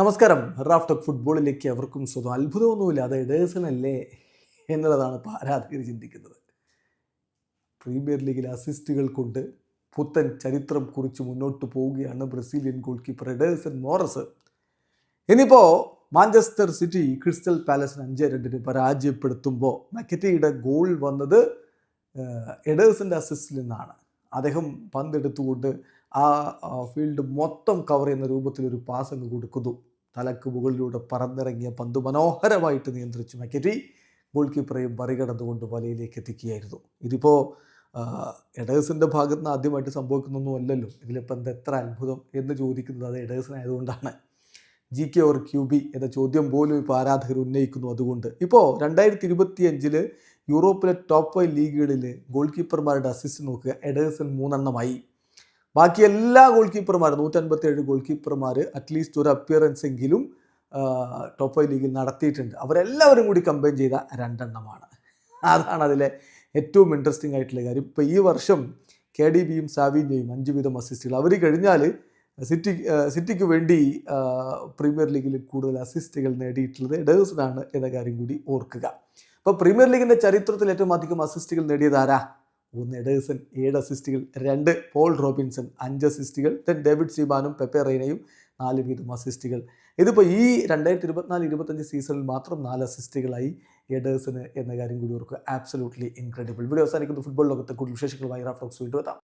നമസ്കാരം. Raft talk ഫുട്ബോളിലേക്ക് അവർക്കും സ്വന്തം അത്ഭുതമൊന്നുമില്ല. അത് എഡേഴ്സൺ അല്ലേ എന്നുള്ളതാണ് ഇപ്പോൾ ആരാധകർ ചിന്തിക്കുന്നത്. പ്രീമിയർ ലീഗിൽ അസിസ്റ്റുകൾ കൊണ്ട് പുത്തൻ ചരിത്രം കുറിച്ച് മുന്നോട്ട് പോവുകയാണ് Brazilian goalkeeper Ederson Moraes. ഇനിയിപ്പോൾ മാഞ്ചസ്റ്റർ സിറ്റി ക്രിസ്റ്റൽ പാലസിന് അഞ്ച് രണ്ടിന് പരാജയപ്പെടുത്തുമ്പോൾ മക്കറ്റയുടെ ഗോൾ വന്നത് എഡേഴ്സിന്റെ അസിസ്റ്റിൽ നിന്നാണ്. അദ്ദേഹം പന്തെടുത്തുകൊണ്ട് ആ ഫീൽഡ് മൊത്തം കവർ ചെയ്യുന്ന രൂപത്തിലൊരു പാസ് അങ്ങ് കൊടുക്കുന്നു. തലക്ക് മുകളിലൂടെ പറന്നിറങ്ങിയ പന്ത് മനോഹരമായിട്ട് നിയന്ത്രിച്ച് മക്കറ്റി ഗോൾ കീപ്പറെയും മറികടന്നുകൊണ്ട് വലയിലേക്ക് എത്തിക്കുകയായിരുന്നു. ഇതിപ്പോൾ എഡേഴ്സിന്റെ ഭാഗത്ത് നിന്ന് ആദ്യമായിട്ട് സംഭവിക്കുന്നൊന്നും അല്ലല്ലോ. ഇതിലിപ്പോൾ എന്താ എത്ര അത്ഭുതം എന്ന് ചോദിക്കുന്നത് അത് എഡേഴ്സിനായതുകൊണ്ടാണ് G K or Q B എന്ന ചോദ്യം പോലും ഇപ്പോൾ ആരാധകർ ഉന്നയിക്കുന്നു അതുകൊണ്ട്. ഇപ്പോൾ രണ്ടായിരത്തി ഇരുപത്തി അഞ്ചിൽ യൂറോപ്പിലെ ടോപ്പ് ഫൈവ് ലീഗുകളിൽ ഗോൾ കീപ്പർമാരുടെ അസിസ്റ്റ് നോക്കുക. എഡേഴ്സൺ മൂന്നെണ്ണമായി. ബാക്കി എല്ലാ ഗോൾ കീപ്പർമാരും നൂറ്റൻപത്തിയേഴ് ഗോൾ കീപ്പർമാർ അറ്റ്ലീസ്റ്റ് ഒരു അപ്പിയറൻസ് എങ്കിലും ടോപ്പ് ഫൈവ് ലീഗിൽ നടത്തിയിട്ടുണ്ട്. അവരെല്ലാവരും കൂടി കമ്പൈൻ ചെയ്ത രണ്ടെണ്ണമാണ്. അതാണ് അതിലെ ഏറ്റവും ഇൻട്രസ്റ്റിംഗ് ആയിട്ടുള്ള കാര്യം. ഇപ്പോൾ ഈ വർഷം കെ ഡി ബിയും സാവിന്റെയും അഞ്ച് വീതം അസിസ്റ്റുകൾ അവർ കഴിഞ്ഞാൽ സിറ്റി സിറ്റിക്ക് വേണ്ടി പ്രീമിയർ ലീഗിൽ കൂടുതൽ അസിസ്റ്റുകൾ നേടിയിട്ടുള്ളത് എഡേഴ്സിനാണ് എന്ന കാര്യം കൂടി ഓർക്കുക. അപ്പോൾ പ്രീമിയർ ലീഗിന്റെ ചരിത്രത്തിൽ ഏറ്റവും അധികം അസിസ്റ്റുകൾ നേടിയത് ആരാ? ഒന്ന് എഡേഴ്സൺ ഏഴ് അസിസ്റ്റുകൾ രണ്ട് പോൾ റോബിൻസൺ അഞ്ച് അസിസ്റ്റുകൾ ദെൻ ഡേവിഡ് സീബാനും പെപ്പെ റെയ്നയും നാല് വീതം അസിസ്റ്റുകൾ. ഇതിപ്പോൾ ഈ രണ്ടായിരത്തി ഇരുപത്തിനാല് ഇരുപത്തഞ്ച് സീസണിൽ മാത്രം നാല് അസിസ്റ്റുകളായി എഡേഴ്സിന് എന്ന കാര്യം കൂടി ഓർക്കുക. ആബ്സലൂട്ട്ലി ഇൻക്രെഡിബിൾ ഇവിടെ അവസാനിക്കുന്ന. ഫുട്ബോൾ ലോകത്തെ കൂടുതൽ വിശേഷങ്ങളുമായി റാഫ്റ്റോക്സ് വീണ്ടും എത്താം.